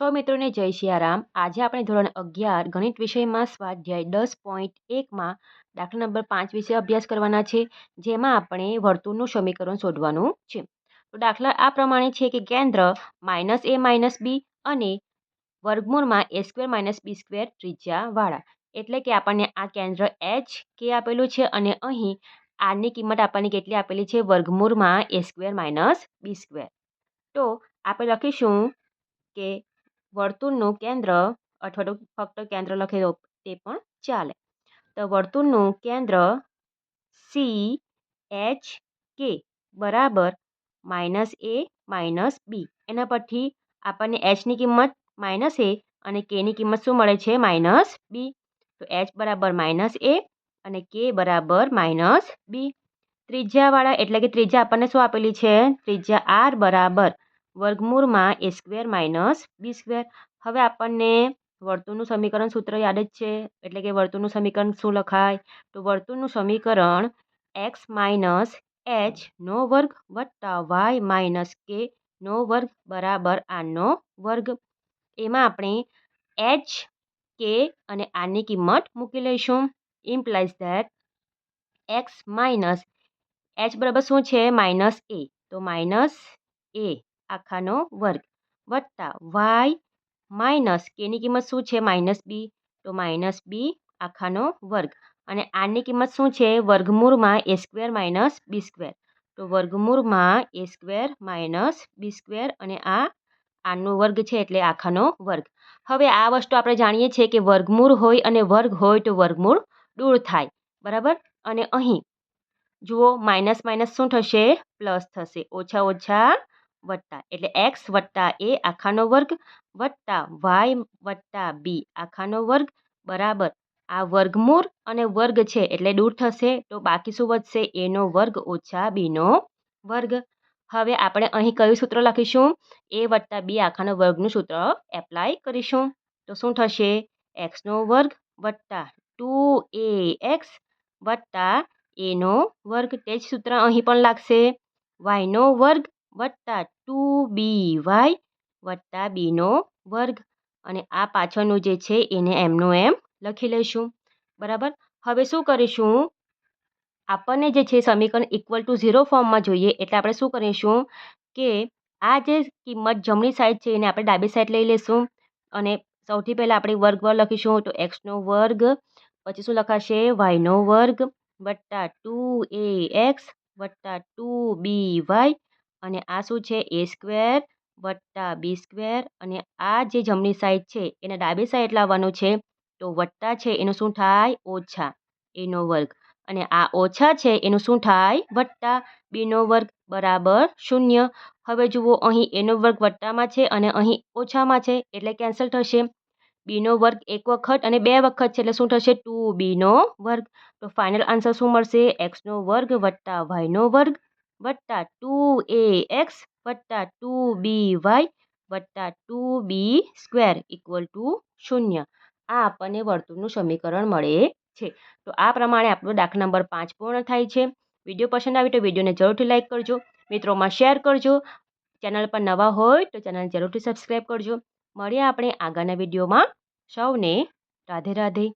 સૌ મિત્રોને જય સિયારામ આજે આપણે ધોરણ અગિયાર ગણિત વિષયમાં સ્વાધ્યાય દસ પોઈન્ટ એકમાં દાખલા નંબર પાંચ વિશે અભ્યાસ કરવાના છે, જેમાં આપણે વર્તુળનું સમીકરણ શોધવાનું છે. તો દાખલા આ પ્રમાણે છે કે કેન્દ્ર માઇનસ એ માઇનસ બી અને વર્ગમૂળમાં A square minus B square ત્રિજ્યાવાળા. એટલે કે આપણને આ કેન્દ્ર એચ કે આપેલું છે અને અહીં આરની કિંમત આપણને કેટલી આપેલી છે? વર્ગમૂળમાં A square minus B square તો આપણે લખીશું કે વર્તુળનું કેન્દ્ર અથવા તો ફક્ત કેન્દ્ર લખી તે પણ ચાલે. તો વર્તુળનું કેન્દ્ર સી એચ કે બરાબર માઇનસ એ માઇનસ બી એના પરથી આપણને એચની કિંમત માઇનસ એ અને કેની કિંમત શું મળે છે? માઇનસ બી તો એચ બરાબર માઇનસ એ અને કે બરાબર માઇનસ બી ત્રિજ્યાવાળા એટલે કે ત્રિજ્યા આપણને શું આપેલી છે? ત્રિજ્યા આર બરાબર વર્ગમૂળમાં A square minus B square. હવે આપણને વર્તુળનું સમીકરણ સૂત્ર યાદ જ છે, એટલે કે વર્તુળનું સમીકરણ શું લખાય? તો વર્તુળનું સમીકરણ એક્સ માઇનસ એચ નો વર્ગ વત્તા વાય માઇનસ કે નો વર્ગ બરાબર આનો વર્ગ. એમાં આપણે એચ, કે અને આની કિંમત મૂકી લઈશું. Implies that X minus H બરાબર શું છે? Minus A. તો માઇનસ એ આખાનો વર્ગ. વત્તા વાય માઇનસ કેની કિંમત શું છે? Minus B. તો માઇનસ બી આખાનો વર્ગ. અને આની કિંમત શું છે? વર્ગમૂળમાં A square minus B square. તો વર્ગમૂળમાં A square minus B square અને આ આનો વર્ગ છે એટલે આખાનો વર્ગ. હવે આ વસ્તુ આપણે જાણીએ છીએ કે વર્ગમૂળ હોય અને વર્ગ હોય તો વર્ગમૂળ દૂર થાય. બરાબર? અને અહીં જુઓ માઇનસ માઇનસ શું થશે? પ્લસ થશે. ઓછા ઓછા વત્તા એટલે એક્સ વત્તા એ આખાનો વર્ગ વત્તા વાય વત્તા બી. આખાનો વર્ગ બરાબર. આ વર્ગમૂળ અને વર્ગ છે એટલે દૂર થશે તો બાકી શું વધશે? એનો વર્ગ ઓછા બીનો વર્ગ. હવે આપણે અહીં કયું સૂત્ર લખીશું? એ વત્તા બી આખાનો વર્ગનું સૂત્ર એપ્લાય કરીશું. તો શું થશે? એક્સનો વર્ગ વત્તા ટુ એ એક્સ વત્તા એનો વર્ગ. તે જ સૂત્ર અહીં પણ લાગશે. વાયનો વર્ગ વત્તા ટુ બી વાય વત્તા બીનો વર્ગ. અને આ પાછળનું જે છે એને એમનું એમ લખી લઈશું. બરાબર? હવે શું કરીશું? આપણને જે છે સમીકરણ ઇક્વલ ટુ ઝીરો ફોર્મમાં જોઈએ એટલે આપણે શું કરીશું કે આ જે કિંમત જમણી સાઈડ છે એને આપણે ડાબી સાઈડ લઈ લઈશું. અને સૌથી પહેલાં આપણે વર્ગ વર્ગ લખીશું તો એક્સનો વર્ગ, પછી શું લખાશે? વાયનો વર્ગ વત્તા ટુ એ એક્સ વત્તા ટુ બી વાય અને આ શું છે? એ સ્ક્વેર વત્તા બી સ્ક્વેર અને આ જે જમણી સાઈડ છે, એને ડાબી સાઈડ લાવવાનું છે. તો વત્તા છે, એનું શું થાય? ઓછા. એનો વર્ગ. અને આ ઓછા છે, એનું શું થાય? વત્તા. બીનો વર્ગ બરાબર શૂન્ય. હવે જુઓ, અહીં એનો વર્ગ વત્તામાં છે અને અહીં ઓછામાં છે, એટલે કેન્સલ થશે. બીનો વર્ગ એક વખત અને બે વખત છે, એટલે શું થશે? ટુ બીનો વર્ગ. તો ફાઇનલ આન્સર શું મળશે? એક્સનો વર્ગ વત્તા વાયનો વર્ગ. વત્તા ટુ એ એક્સ વત્તા ટુ બી વાય વત્તા two B square equal to શૂન્ય. આ આપણને વર્તુળનું સમીકરણ મળે છે. તો આ પ્રમાણે આપણો દાખલા નંબર પાંચ પૂર્ણ થાય છે. વીડિયો પસંદ આવે તો વિડીયોને જરૂરથી લાઇક કરજો. મિત્રોમાં શેર કરજો. ચેનલ પર નવા હોય તો ચેનલ જરૂરથી સબસ્ક્રાઈબ કરજો. મળીએ આપણે આગળના વિડીયોમાં. સૌને રાધે રાધે.